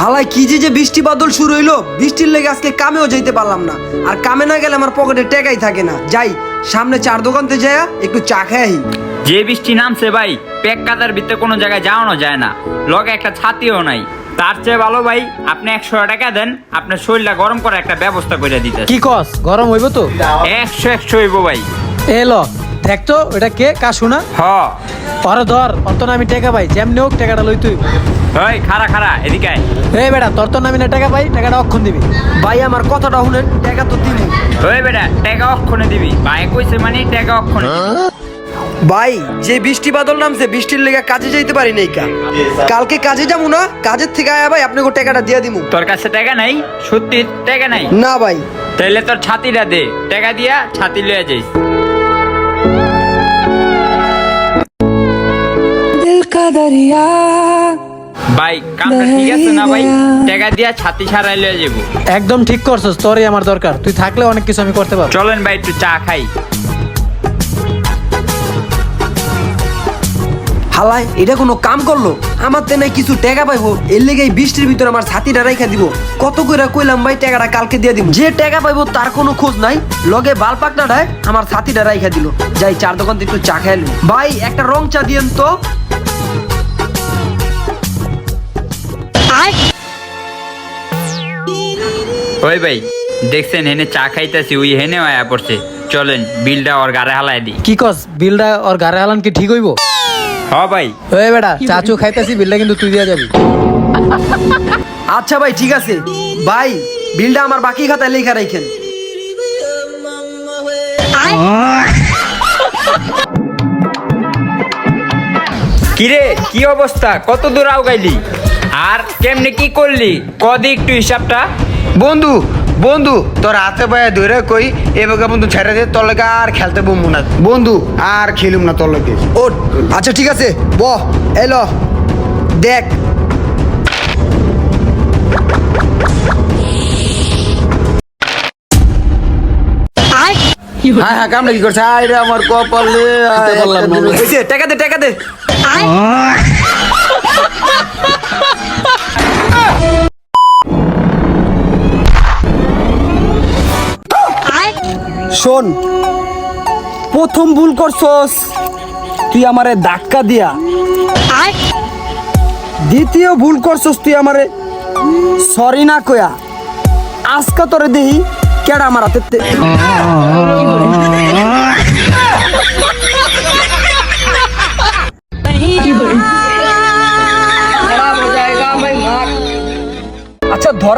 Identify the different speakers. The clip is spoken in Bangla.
Speaker 1: হালায় কি যে যে বৃষ্টি বাদল শুরু হইল বৃষ্টির লেগে আজকে কামেও যাইতে পারলাম না। আর কামে না গেলে আমার পকেটে টেকাই থাকে না। যাই সামনে চার দোকানতে যাইয়া একটু চা খাই
Speaker 2: যে বৃষ্টি নামছে ভাই পেক কাদার ভিতরে কোনো জায়গায় যাওয়ানো যায় না। লগে একটা ছাতিও নাই। তার চেয়ে ভালো ভাই আপনি একশো টাকা দেন আপনার শরীরটা গরম করে একটা ব্যবস্থা করে দিতে
Speaker 3: কি কস? গরম হইব তো?
Speaker 2: একশো একশো হইব ভাই।
Speaker 3: এলো দেখতো এটা কে? কা শোনা
Speaker 2: হ।
Speaker 3: পরে ধর অত না আমি টাকা পাই যেমনি হোক টাকাটা লই তুই।
Speaker 2: হয় খারা খারা এদিকে
Speaker 3: এই বেটা তোর তো নামি না টাকা পাই টাকাটা অক্ষণ দিবি।
Speaker 1: ভাই আমার কথাটা শুনেন টাকা তো দিন
Speaker 2: ওই বেটা টাকা অক্ষণে দিবি। ভাই কইছে মানে টাকা অক্ষণে
Speaker 1: ভাই যে বৃষ্টি বাদল নামছে বৃষ্টির লেগে কাজে যাইতে পারি নাই কা। কালকে কাজে যাব না কাজের থেকে আয়া ভাই আপনাকে টাকাটা দিয়ে দিমু।
Speaker 2: তোর কাছে টাকা নাই? সত্যি টাকা নাই?
Speaker 1: না ভাই।
Speaker 2: তাইলে তোর ছাতিটা দে। টাকা দিয়া ছাতি লয়ে যাইস। ভাই কামটা ঠিক আছে না ভাই? টাকা দিয়া ছাতি সারাই লয়ে যাব।
Speaker 3: একদম ঠিক করছস তোরই আমার দরকার। তুই থাকলে অনেক কিছু আমি করতে পারব।
Speaker 2: চলেন ভাই একটু চা খাই।
Speaker 1: হালায় এটা কোনো কাম করল? আমার তে নাই কিছু টাকা পাইবো এর লেগে এই বৃষ্টির ভিতরে আমার ছাতিটা রাইখা দিব। কত কইরা কইলাম ভাই টাকাটা কালকে দিয়ে দিব। যে টাকা পাইবো তার কোনো খোঁজ নাই। লগে বাল পাকনাটায় আমার ছাতিটা রাইখা দিল। যাই চার দোকান একটু চা খাইলো ভাই একটা রং চা দিয়েন তো।
Speaker 2: ওই ভাই দেখছেন হেনে চা খাইতেছি ওই হেনে আয়া পড়ছে। চলেন বিলটা ওর গাড়ে হালাই দি
Speaker 3: কি কস বিলটা ওর গারে হালান কি ঠিক হইব?
Speaker 2: হ ভাই।
Speaker 3: ওই বেটা চাচু খাইতেছি বিলটা কিন্তু তুই দিয়া যাবি।
Speaker 1: আচ্ছা ভাই ঠিক আছে। ভাই বিলটা আমার বাকি খাতায় লেখা রাখেন
Speaker 2: কিরে কি অবস্থা? কত দূর আউগাইলি আর কেমনে কি করলি? কদি একটু হিসাবটা।
Speaker 4: বন্ধু বন্ধু তোর হাতে পায়ে ধরে কই এবার বন্ধু ছেড়ে দে তোর লাগে আর খেলতে বমু না। বন্ধু আর খেলুম না তোর লাগে।
Speaker 1: ও আচ্ছা ঠিক আছে ব এলো দেখ।
Speaker 4: হ্যাঁ হ্যাঁ কামড়ে কি করছে? আয় রে আমার কপালে
Speaker 1: টাকা দে টাকা দে। শোন প্রথম ভুল করছস তুই আমারে ধাক্কা দিয়া। দ্বিতীয় ভুল করছস তুই আমারে সরি না কয়া। আজকা তোরে দেহি কেডা আমার হাতে ধরা